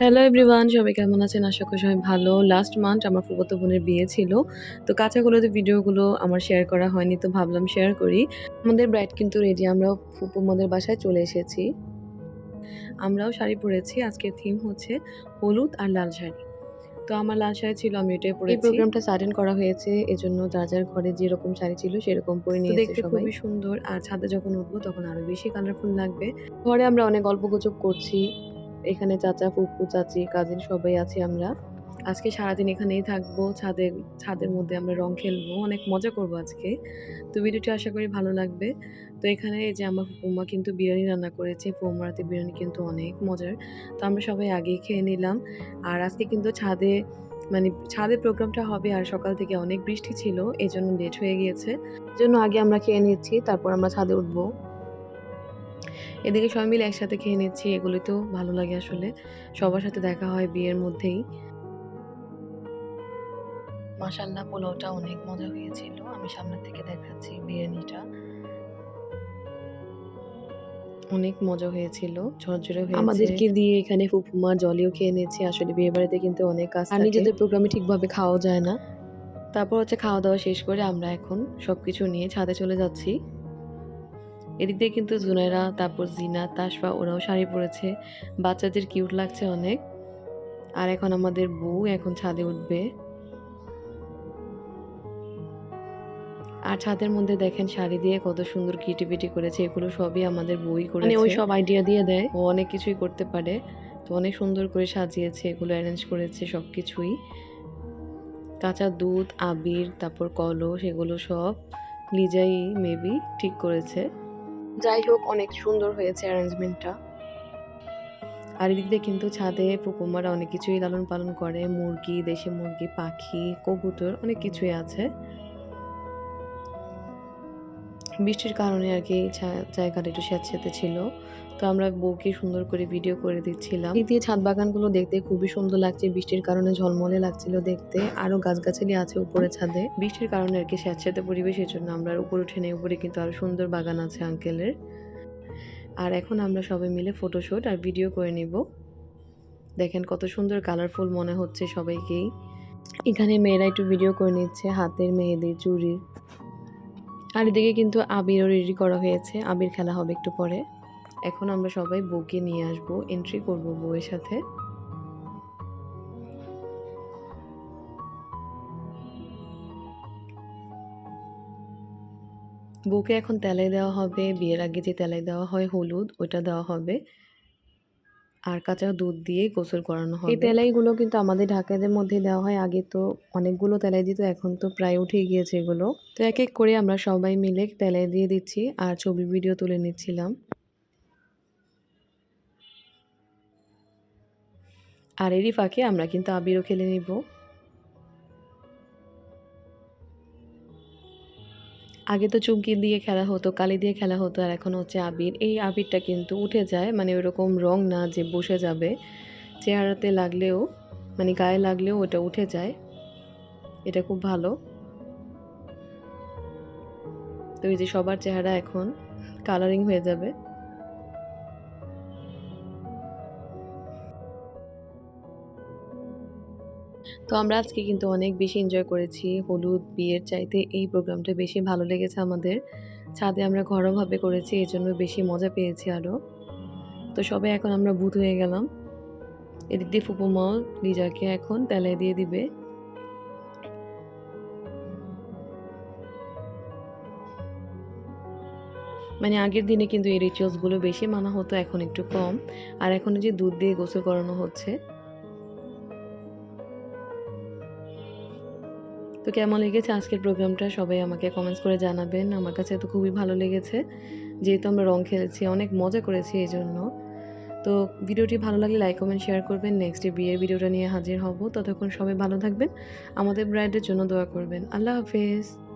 Hello everyone সবাই কেমন আছেন? আশা করি সবাই ভালো। লাস্ট মান্থ আমার ফুফাতো বোনের বিয়ে ছিল। তো কাঁচাগুলোতে ভিডিওগুলো আমার শেয়ার করা হয়নি, তো ভাবলাম শেয়ার করি। আমাদের ব্রাইড কিন্তু রেডি আমরা ফুপু আমাদের বাসায় চলে এসেছি। আমরাও শাড়ি পরেছি। আজকের থিম হচ্ছে হলুদ আর লাল শাড়ি। তো আমার লাল শাড়ি ছিল আমি এটাই পরে এই প্রোগ্রামটা সাডেন করা হয়েছে এজন্য যার যার ঘরে যেরকম শাড়ি ছিল সেরকম পরে নিয়ে দেখতে খুবই সুন্দর। আর ছাদে যখন উঠবো তখন আরও বেশি কালারফুল লাগবে। ঘরে আমরা অনেক গল্প গুজব করছি। এখানে চাচা ফুপু চাচি কাজিন সবাই আছি আমরা। আজকে সারাদিন এখানেই থাকব, ছাদের ছাদের মধ্যে আমরা রং খেলব, অনেক মজা করব আজকে। তো ভিডিওটি আশা করি ভালো লাগবে। তো এখানে এই যে আমার ফুপুমা কিন্তু বিরিয়ানি রান্না করেছে ফোমারাতে বিরিয়ানি কিন্তু অনেক মজার। তো আমরা সবাই আগেই খেয়ে নিলাম। আর আজকে কিন্তু ছাদে মানে ছাদে প্রোগ্রামটা হবে আর সকাল থেকে অনেক বৃষ্টি ছিল এই জন্য লেট হয়ে গিয়েছে। জন্য আগে আমরা খেয়ে নিচ্ছি, তারপর আমরা ছাদে উঠবো। এদিকে সবাই মিলে একসাথে খেয়ে নিচ্ছি এগুলো তো ভালো লাগে আসলে। সবার সাথে দেখা হয় বিয়ের মধ্যেই। মাশাল্লাহ পোলাওটা অনেক মজা হয়েছিল। আমি সামনে থেকে দেখাচ্ছি বিরিয়ানিটা। অনেক মজা হয়েছিল ঝরঝরে হয়েছে। আমাদেরকে দিয়ে এখানে ফুপুমা জলিও খেয়ে নিয়েছি। আসলে বিয়ে বাড়িতে কিন্তু অনেক কাজ আর নিজেদের প্রোগ্রামে ঠিকভাবে খাওয়া যায় না। তারপর হচ্ছে খাওয়া দাওয়া শেষ করে আমরা এখন সবকিছু নিয়ে ছাদে চলে যাচ্ছি। এদিক দিয়ে কিন্তু জুনাইরা তারপর জিনা তাসফা ওরাও শাড়ি পরেছে। বাচ্চাদের কিউট লাগছে অনেক। আর এখন আমাদের বউ এখন ছাদে উঠবে। আর ছাদের মধ্যে দেখেন শাড়ি দিয়ে কত সুন্দর ক্রিয়েটিভিটি করেছে এগুলো সবই আমাদের বই মানে ওই সব আইডিয়া দিয়ে দেয়? ও অনেক কিছুই করতে পারে। তো অনেক সুন্দর করে সাজিয়েছে এগুলো অ্যারেঞ্জ করেছে সব কিছুই। কাঁচা দুধ আবির তারপর কলস এগুলো সব লিজাই মেবি ঠিক করেছে। যাই হোক অনেক সুন্দর হয়েছে অ্যারেঞ্জমেন্টটা আর এদিক দিয়ে কিন্তু ছাদে পুকুমারা অনেক কিছুই লালন পালন করে। মুরগি দেশি মুরগি পাখি কবুতর অনেক কিছুই আছে। বৃষ্টির কারণে আর কি জায়গাটা একটু স্যাঁতস্যাঁতে ছিল। তো আমরা বউকে সুন্দর করে ভিডিও করে দিচ্ছিলাম। এদিক দিয়ে ছাদ বাগানগুলো দেখতে খুবই সুন্দর লাগছে। বৃষ্টির কারণে ঝলমলে লাগছিল দেখতে। আরও গাছগাছালি আছে উপরে ছাদে। বৃষ্টির কারণে আর কি স্যাঁতস্যাঁতে পরিবেশের জন্য আমরা উপরে উঠে নেই। উপরে কিন্তু আরও সুন্দর বাগান আছে আঙ্কেলের আর এখন আমরা সবাই মিলে ফটোশুট আর ভিডিও করে নিব। দেখেন কত সুন্দর কালারফুল মনে হচ্ছে সবাইকেই। এখানে মেয়েরা একটু ভিডিও করে নিচ্ছে। হাতের মেহেদি চুড়ি আর এদিকে কিন্তু আবিরও রেডি করা হয়েছে। আবির খেলা হবে একটু পরে। এখন আমরা সবাই বউকে নিয়ে আসব। এন্ট্রি করব বউয়ের সাথে। বউকে এখন তেলাই দেওয়া হবে। বিয়ের আগে যে তেলাই দেওয়া হয় হলুদ, ওইটা দেওয়া হবে। আর কাঁচা দুধ দিয়ে গোসল করানো হয় এই তেলাইগুলো কিন্তু আমাদের ঢাকাদের মধ্যে দেওয়া হয়। আগে তো অনেকগুলো তেলাই দিত এখন তো প্রায় উঠে গিয়েছে এগুলো। তো এক এক করে আমরা সবাই মিলে তেলাই দিয়ে দিচ্ছি আর ছবি ভিডিও তুলে নিচ্ছিলাম। আর এরই ফাঁকে আমরা কিন্তু আবিরও খেলে নিব। আগে তো চুমকি দিয়ে খেলা হতো, কালি দিয়ে খেলা হতো আর এখন হচ্ছে আবির। এই আবিরটা কিন্তু উঠে যায় মানে ওরকম রং না যে বসে যাবে। চেহারাতে লাগলেও মানে গায়ে লাগলেও ওটা উঠে যায়। এটা খুব ভালো। তো এই যে সবার চেহারা এখন কালারিং হয়ে যাবে। তো আমরা আজকে কিন্তু অনেক বেশি এনজয় করেছি। হলুদ বিয়ের চাইতে এই প্রোগ্রামটা বেশি ভালো লেগেছে আমাদের। ছাদে আমরা ঘরোয়াভাবে করেছি, এই জন্য বেশি মজা পেয়েছি আরও তো সবাই এখন আমরা ভূত হয়ে গেলাম। এদিক দিয়ে ফুপুমাও লিজাকে এখন তেলায় দিয়ে দিবে। মানে আগের দিনে কিন্তু এই রিচুয়ালসগুলো বেশি মানা হতো, এখন একটু কম। আর এখন যে দুধ দিয়ে গোসল করানো হচ্ছে তো কেমন লেগেছে আজকের প্রোগ্রামটা? সবাই আমাকে কমেন্টস করে জানাবেন। আমার কাছে তো খুবই ভালো লেগেছে। যেহেতু আমরা রং খেলেছি, অনেক মজা করেছি এই জন্য তো ভিডিওটি ভালো লাগলে লাইক কমেন্ট শেয়ার করবেন। নেক্সট বিয়ের ভিডিওটা নিয়ে হাজির হব। ততক্ষণ সবাই ভালো থাকবেন। আমাদের ব্রাইডের জন্য দোয়া করবেন। আল্লাহ হাফেজ।